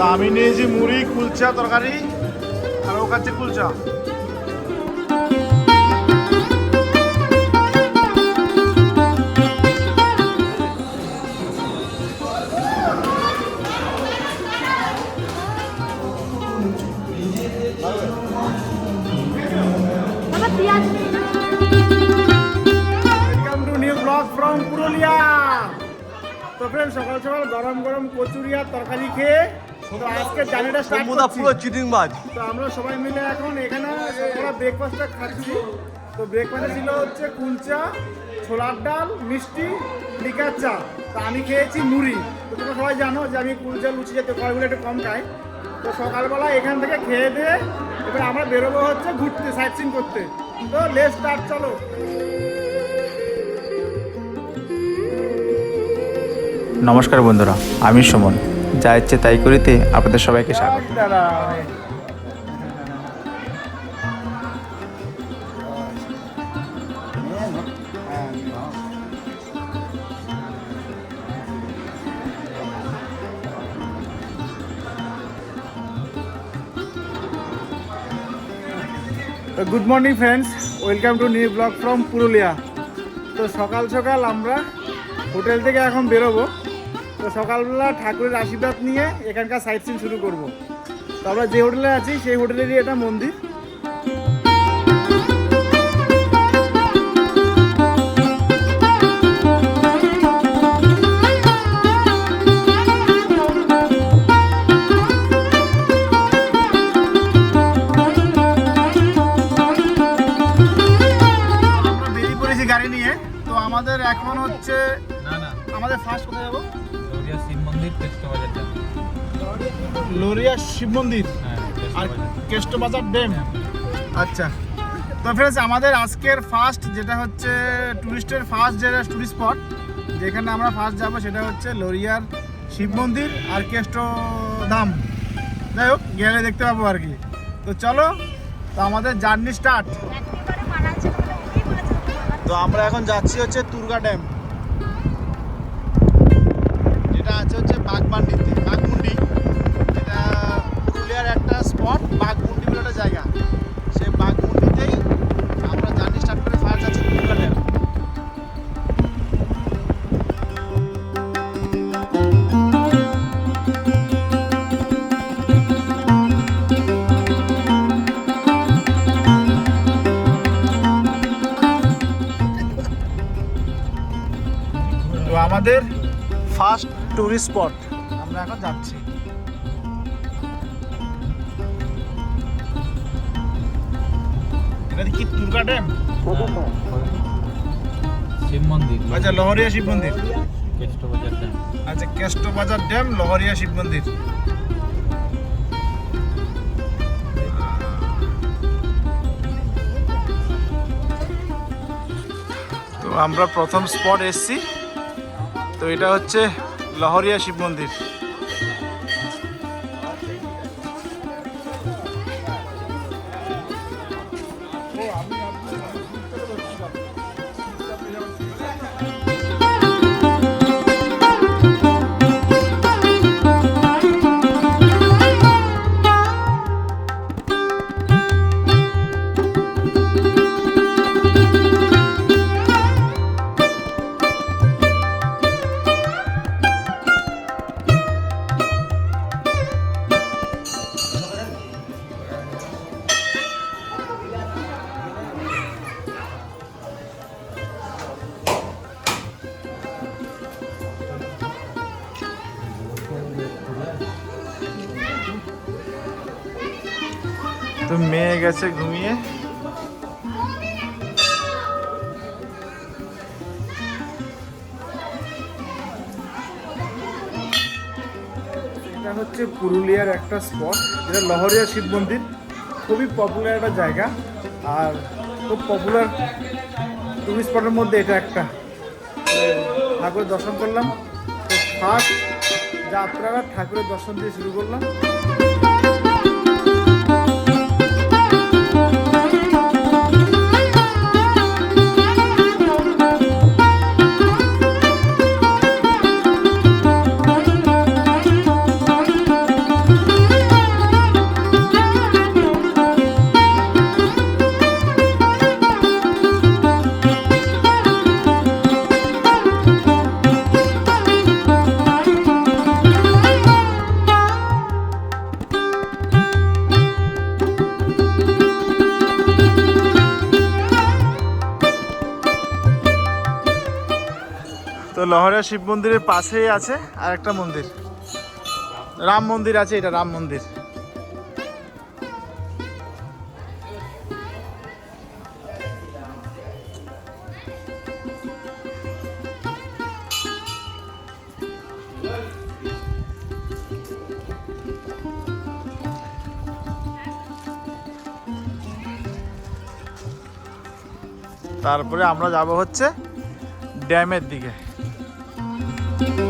তো আমি নিয়েছি মুড়ি কুলচা তরকারি আর ও খাচ্ছে কুলচা। তো ফ্রেন্ড সকাল সকাল গরম গরম কচুরি আর তরকারি খেয়ে তো আজকে জার্নিটা স্টার্ট মুদা করছি। পুরো চিটিং বাজ। তো আমরা সবাই মিলে এখন এখানে আমরা ব্রেকফাস্টটা খাচ্ছি। তো ব্রেকফাস্টে ছিল হচ্ছে কুলচা ছোলার ডাল মিষ্টি লিকার চা। তো আমি খেয়েছি মুড়ি। তো তোমরা সবাই জানো যে আমি কুলচা লুচি যেতে কয়গুলো একটু কম খাই। তো সকালবেলা এখান থেকে খেয়ে দিয়ে এবার আমরা বেরোবো হচ্ছে ঘুরতে সাইট সিন করতে। তো লেট স্টার্ট চলো। নমস্কার বন্ধুরা আমি সুমন। যা ইচ্ছে তাই করিতে আপনাদের সবাইকে স্বাগত। Good morning friends welcome to new blog from Purulia তো সকাল সকাল আমরা হোটেল থেকে এখন বেরোবো। তো সকালবেলা ঠাকুরের আশীর্বাদ নিয়ে এখানকার সাইট সিন শুরু করব। তো আমরা যে হোটেলে আছি সেই হোটেলেরই এটা মন্দির। গাড়ি নিয়ে। তো আমাদের এখন হচ্ছে আমাদের ফার্স্ট কোথায় যাব? গৌরিয়া শিব মন্দির কেষ্ট বাজার যাবে লোরিয়া শিব মন্দির? হ্যাঁ কেষ্ট আর বাজার। কেষ্টবাজার ড্যাম? আচ্ছা। তো ফ্রেন্ডস আমাদের আজকের ফার্স্ট যেটা হচ্ছে টুরিস্টের ফার্স্ট যেটা টুরিস্ট স্পট যেখানে আমরা ফার্স্ট যাব সেটা হচ্ছে লোরিয়ার শিব মন্দির আর কেষ্ট ধাম যাই হোক গেলে দেখতে পাবো আর কি। তো চলো তো আমাদের জার্নি স্টার্ট তো আমরা এখন যাচ্ছি হচ্ছে তুর্গা ড্যাম আমাদের ফার্স্ট টুরিস্ট স্পট আমরা এখন যাচ্ছি। এটা কি ড্যাম শিব মন্দির। আচ্ছা লহরিয়া শিব মন্দির। ড্যাম। আচ্ছা কেষ্ট বাজার ড্যাম লহরিয়া শিব মন্দির। তো আমরা প্রথম স্পট এসছি। তো এটা হচ্ছে লহরিয়া শিব মন্দির। তো মেয়ে গেছে ঘুমিয়ে। এটা হচ্ছে পুরুলিয়ার একটা স্পট যেটা লহরিয়া শিব মন্দির। খুবই পপুলার একটা জায়গা, আর খুব পপুলার টুরিস্ট স্পটের মধ্যে এটা একটা। ঠাকুরের দর্শন করলাম, তো ফার্স্ট যাত্রাটা ঠাকুরের দর্শন দিয়ে শুরু করলাম। লহরিয়া শিব মন্দিরের পাশেই আছে আর একটা মন্দির। রাম মন্দির আছে, এটা রাম মন্দির। তারপরে আমরা যাব হচ্ছে ড্যামের দিকে। Thank you.